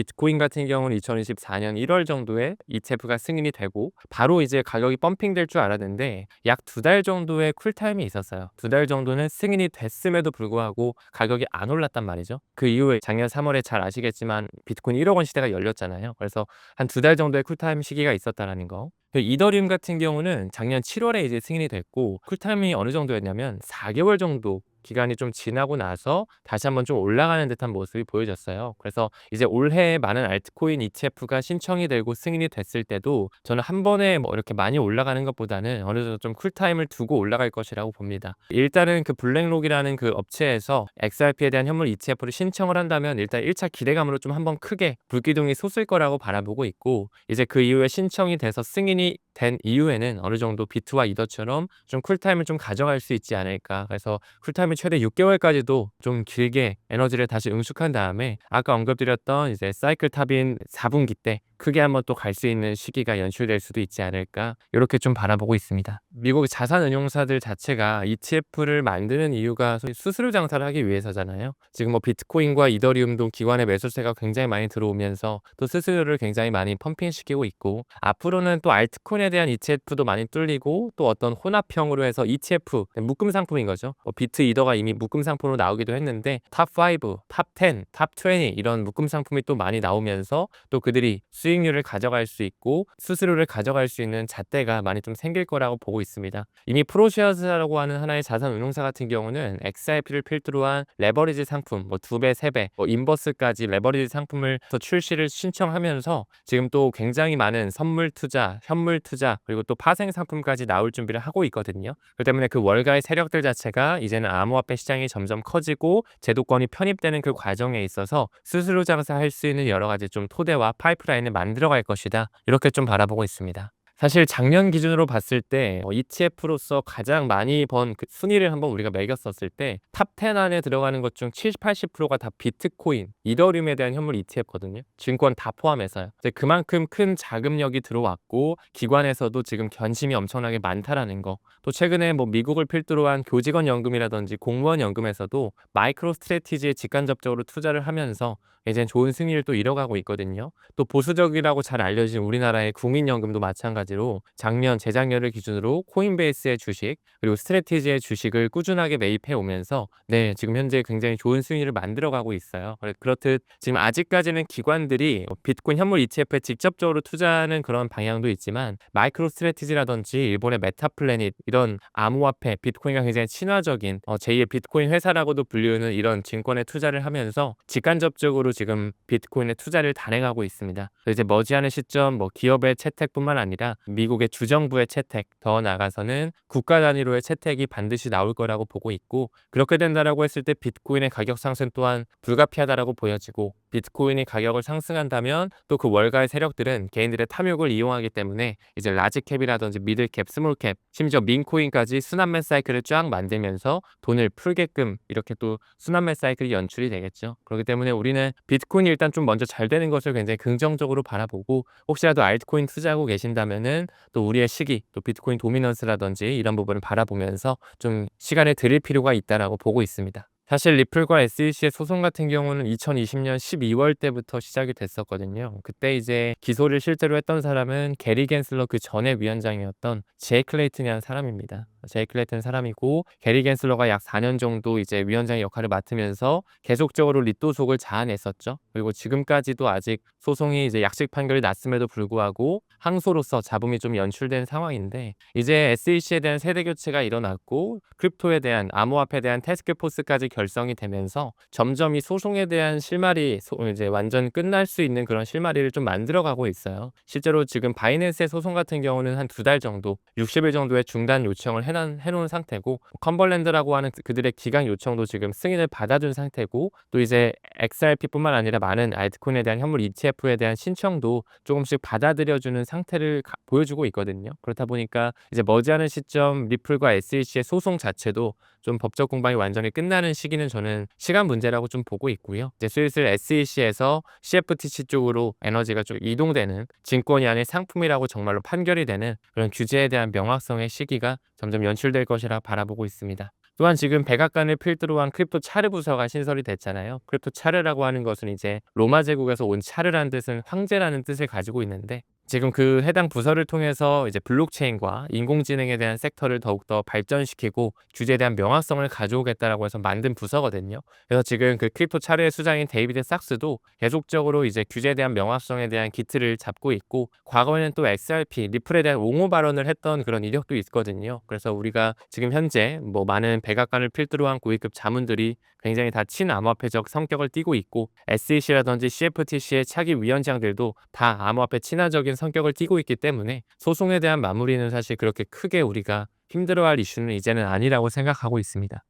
비트코인 같은 경우는 2024년 1월 정도에 ETF가 승인이 되고 바로 이제 가격이 펌핑될 줄 알았는데 약 두 달 정도의 쿨타임이 있었어요. 두 달 정도는 승인이 됐음에도 불구하고 가격이 안 올랐단 말이죠. 그 이후에 작년 3월에 잘 아시겠지만 비트코인 1억 원 시대가 열렸잖아요. 그래서 한 두 달 정도의 쿨타임 시기가 있었다라는 거. 그 이더리움 같은 경우는 작년 7월에 이제 승인이 됐고 쿨타임이 어느 정도였냐면 4개월 정도 기간이 좀 지나고 나서 다시 한번 좀 올라가는 듯한 모습이 보여졌어요. 그래서 이제 올해 많은 알트코인 ETF가 신청이 되고 승인이 됐을 때도 저는 한 번에 뭐 이렇게 많이 올라가는 것보다는 어느 정도 좀 쿨타임을 두고 올라갈 것이라고 봅니다. 일단은 그 블랙록이라는 그 업체에서 XRP에 대한 현물 ETF를 신청을 한다면 일단 1차 기대감으로 좀 한번 크게 불기둥이 솟을 거라고 바라보고 있고 이제 그 이후에 신청이 돼서 승인이 된 이후에는 어느 정도 비트와 이더처럼 좀 쿨타임을 좀 가져갈 수 있지 않을까. 그래서 쿨타임을 최대 6개월까지도 좀 길게 에너지를 다시 응축한 다음에 아까 언급드렸던 이제 사이클 탑인 4분기 때 크게 한번 또 갈 수 있는 시기가 연출될 수도 있지 않을까 이렇게 좀 바라보고 있습니다. 미국 자산운용사들 자체가 ETF를 만드는 이유가 수수료 장사를 하기 위해서잖아요. 지금 뭐 비트코인과 이더리움도 기관의 매수세가 굉장히 많이 들어오면서 또 수수료를 굉장히 많이 펌핑시키고 있고 앞으로는 또 알트코인에 대한 ETF도 많이 뚫리고 또 어떤 혼합형으로 해서 ETF 묶음 상품인 거죠. 뭐 비트 이더가 이미 묶음 상품으로 나오기도 했는데 탑 5, 탑 10, 탑 20 이런 묶음 상품이 또 많이 나오면서 또 그들이 수익률을 가져갈 수 있고 수수료를 가져갈 수 있는 잣대가 많이 좀 생길 거라고 보고 있습니다. 이미 프로시어스라고 하는 하나의 자산 운용사 같은 경우는 XRP를 필두로 한 레버리지 상품 뭐두 배, 세 배, 뭐 인버스까지 레버리지 상품을 더 출시를 신청하면서 지금 또 굉장히 많은 선물 투자, 현물 투자 그리고 또 파생 상품까지 나올 준비를 하고 있거든요. 그 때문에 그 월가의 세력들 자체가 이제는 암호화폐 시장이 점점 커지고 제도권이 편입되는 그 과정에 있어서 수수료 장사할 수 있는 여러 가지 좀 토대와 파이프라인을 만들어갈 것이다. 이렇게 좀 바라보고 있습니다. 사실 작년 기준으로 봤을 때 어, ETF로서 가장 많이 번 그 순위를 한번 우리가 매겼었을 때 탑 10 안에 들어가는 것 중 70, 80%가 다 비트코인, 이더리움에 대한 현물 ETF거든요. 증권 다 포함해서요. 그만큼 큰 자금력이 들어왔고 기관에서도 지금 견심이 엄청나게 많다라는 거. 또 최근에 뭐 미국을 필두로 한 교직원 연금이라든지 공무원 연금에서도 마이크로 스트레티지에 직간접적으로 투자를 하면서 이젠 좋은 승리를 또 이뤄가고 있거든요. 또 보수적이라고 잘 알려진 우리나라의 국민연금도 마찬가지 로 작년, 재작년을 기준으로 코인베이스의 주식 그리고 스트레티지의 주식을 꾸준하게 매입해 오면서 네 지금 현재 굉장히 좋은 수익률을 만들어 가고 있어요. 그렇듯 지금 아직까지는 기관들이 비트코인 현물 ETF에 직접적으로 투자하는 그런 방향도 있지만 마이크로 스트레티지라든지 일본의 메타플래닛 이런 암호화폐 비트코인과 굉장히 친화적인 어, 제2의 비트코인 회사라고도 불리우는 이런 증권에 투자를 하면서 직간접적으로 지금 비트코인에 투자를 단행하고 있습니다. 이제 머지않은 시점 뭐 기업의 채택뿐만 아니라 미국의 주정부의 채택 더 나가서는 국가 단위로의 채택이 반드시 나올 거라고 보고 있고 그렇게 된다라고 했을 때 비트코인의 가격 상승 또한 불가피하다라고 보여지고 비트코인이 가격을 상승한다면 또 그 월가의 세력들은 개인들의 탐욕을 이용하기 때문에 이제 라지캡이라든지 미들캡, 스몰캡, 심지어 민코인까지 순환매 사이클을 쫙 만들면서 돈을 풀게끔 이렇게 또 순환매 사이클이 연출이 되겠죠. 그렇기 때문에 우리는 비트코인이 일단 좀 먼저 잘 되는 것을 굉장히 긍정적으로 바라보고 혹시라도 알트코인 투자하고 계신다면은 또 우리의 시기, 또 비트코인 도미넌스라든지 이런 부분을 바라보면서 좀 시간을 들일 필요가 있다라고 보고 있습니다. 사실 리플과 SEC의 소송 같은 경우는 2020년 12월 때부터 시작이 됐었거든요. 그때 이제 기소를 실제로 했던 사람은 게리 겐슬러 그 전에 위원장이었던 제이 클레이튼이라는 사람입니다. 제이 클레이튼 사람이고 게리 겐슬러가 약 4년 정도 이제 위원장의 역할을 맡으면서 계속적으로 리또속을 자아냈었죠. 그리고 지금까지도 아직 소송이 이제 약식 판결이 났음에도 불구하고 항소로서 잡음이 좀 연출된 상황인데 이제 SEC에 대한 세대 교체가 일어났고 크립토에 대한 암호화폐에 대한 테스크포스까지 결성이 되면서 점점 이 소송에 대한 실마리 소, 이제 완전 끝날 수 있는 그런 실마리를 좀 만들어가고 있어요. 실제로 지금 바이낸스의 소송 같은 경우는 한 두 달 정도, 60일 정도의 중단 요청을 해 놓은, 해놓은 상태고 컨벌랜드라고 하는 그들의 기강 요청도 지금 승인을 받아준 상태고 또 이제 XRP뿐만 아니라 많은 알트코인에 대한 현물 ETF에 대한 신청도 조금씩 받아들여주는 상태를 가, 보여주고 있거든요. 그렇다 보니까 이제 머지않은 시점 리플과 SEC의 소송 자체도 좀 법적 공방이 완전히 끝나는 시기는 저는 시간 문제라고 좀 보고 있고요. 이제 슬슬 SEC에서 CFTC 쪽으로 에너지가 좀 이동되는 증권이 아닌 상품이라고 정말로 판결이 되는 그런 규제에 대한 명확성의 시기가 점점 연출될 것이라 바라보고 있습니다. 또한 지금 백악관을 필두로 한 크립토 차르 부서가 신설이 됐잖아요. 크립토 차르라고 하는 것은 이제 로마 제국에서 온 차르라는 뜻은 황제라는 뜻을 가지고 있는데 지금 그 해당 부서를 통해서 이제 블록체인과 인공지능에 대한 섹터를 더욱더 발전시키고 규제에 대한 명확성을 가져오겠다라고 해서 만든 부서거든요. 그래서 지금 그 크립토 차르의 수장인 데이비드 삭스도 계속적으로 이제 규제에 대한 명확성에 대한 기틀을 잡고 있고 과거에는 또 XRP, 리플에 대한 옹호 발언을 했던 그런 이력도 있거든요. 그래서 우리가 지금 현재 뭐 많은 백악관을 필두로 한 고위급 자문들이 굉장히 다 친암호화폐적 성격을 띠고 있고 SEC라든지 CFTC의 차기 위원장들도 다 암호화폐 친화적인 성격을 띠고 있기 때문에 소송에 대한 마무리는 사실 그렇게 크게 우리가 힘들어할 이슈는 이제는 아니라고 생각하고 있습니다.